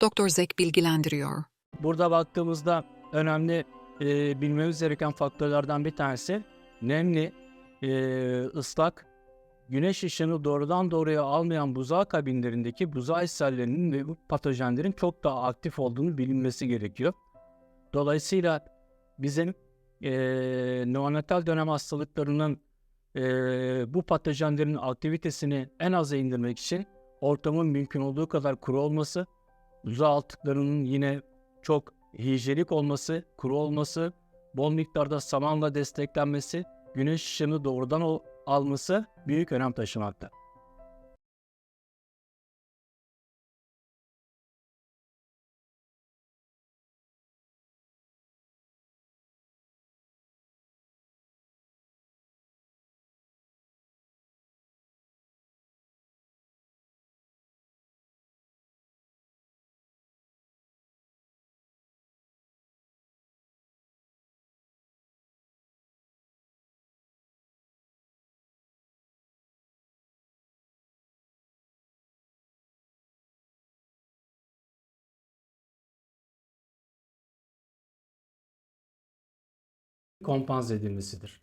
Doktor Zek bilgilendiriyor. Burada baktığımızda önemli e, bilmemiz gereken faktörlerden bir tanesi nemli, e, ıslak, güneş ışığını doğrudan doğruya almayan buzağı kabinlerindeki buzağı sellerinin ve bu patojenlerin çok daha aktif olduğunu bilinmesi gerekiyor. Dolayısıyla bizim e, neonatal dönem hastalıklarının e, bu patojenlerin aktivitesini en aza indirmek için ortamın mümkün olduğu kadar kuru olması, buzağı altıklarının yine çok hijyenik olması, kuru olması, bol miktarda samanla desteklenmesi, güneş ışığını doğrudan alması büyük önem taşımakta. Kompanze edilmesidir.